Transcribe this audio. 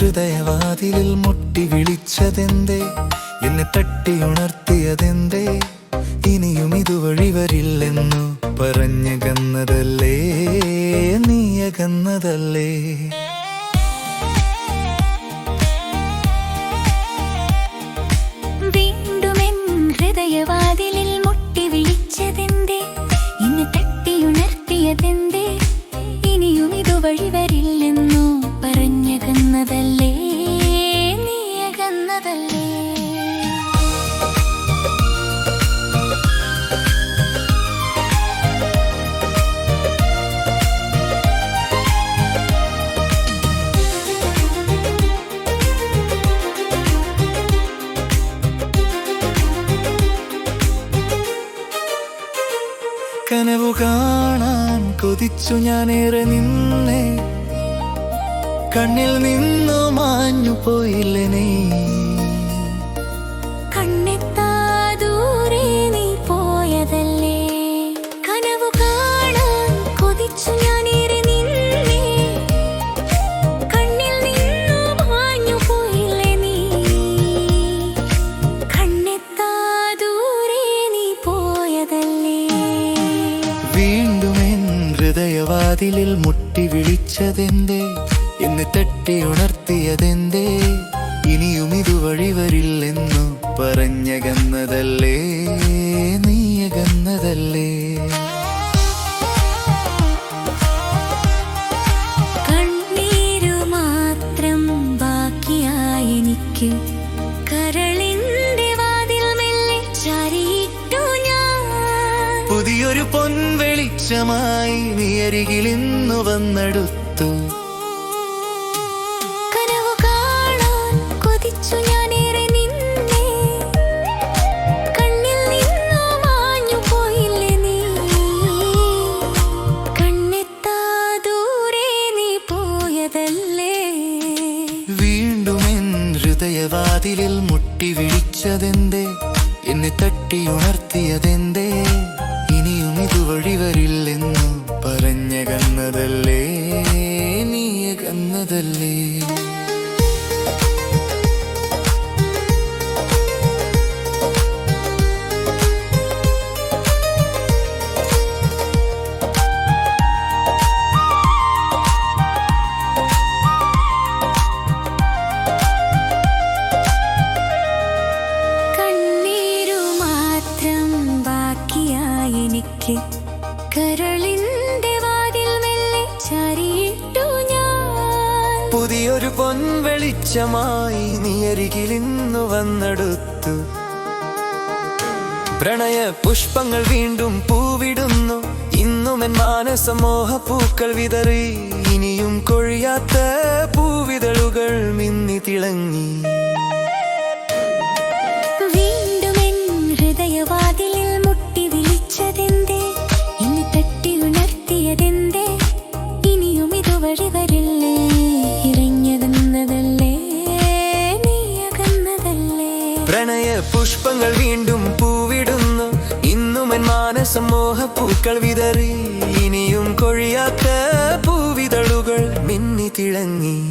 ഹൃദയവാതിലിൽ മുട്ടി വിളിച്ചതെന്തേ? എന്നെ തട്ടി ഉണർത്തിയതെന്തേ ഇനിയും ഇതുവഴി വരില്ലെന്നു പറഞ്ഞകന്നതല്ലേ? നീയകന്നതല്ലേ? ഹൃദയവാതിലിൽ മുട്ടി ഇനിയും ഇതുവഴി വരില്ലെന്നു കാണാൻ കൊതിച്ചു ഞാനേറെ നിന്നെ. കണ്ണിൽ നിന്നു മാഞ്ഞു പോയില്ലേ നീ? ഹൃദയവാതിലിൽ മുട്ടി വിളിച്ചതെന്തേ? എന്ന് തട്ടി ഉണർത്തിയതെന്തേ? ഇനിയും ഇതുവഴി വരില്ലെന്നു പറഞ്ഞകന്നതല്ലേ നീയകന്നതല്ലേ? പുതിയൊരു പൊൻവെളിച്ചമായി നീ അരികിൽ ഇന്നു വന്നെടുത്തു. കനവു കാണാൻ കൊതിച്ചു ഞാനേറെ നിന്നേ. കണ്ണിൽ നിന്നു മാഞ്ഞു പോയില്ലേ നീ? കണ്ണെത്താ ദൂരെ നീ പോയതല്ലേ? വീണ്ടും എൻ ഹൃദയവാതിലിൽ മുട്ടി വിളിച്ചതെന്തേ? എന്നെ തട്ടി ഉണർത്തിയതെന്തേ? കന്നതല്ലേ പറഞ്ഞകന്നതല്ലേ നീയകന്നതല്ലേ കണ്ണീരു പുതിയൊരു പൊൻവെളിച്ചമായി നീ അരികിലിന്നു വന്നെടുത്തു. പ്രണയ പുഷ്പങ്ങൾ വീണ്ടും പൂവിടുന്നു. ഇന്നും എൻ മാനസമോഹ പൂക്കൾ വിതറി. ഇനിയും കൊഴിയാത്ത പൂവിതളുകൾ മിന്നി തിളങ്ങി. വീണ്ടും എൻ ഹൃദയവാതിലിൽ മുട്ടി വിളിച്ചതെന്തേ? എന്നെ തട്ടി ഉണർത്തിയതെന്തേ? പ്രണയ പുഷ്പങ്ങൾ വീണ്ടും പൂവിടുന്നു. ഇന്നും മാനസമോഹ പൂക്കൾ വിതറി. ഇനിയും കൊഴിയാത്ത പൂവിതളുകൾ മിന്നി തിളങ്ങി.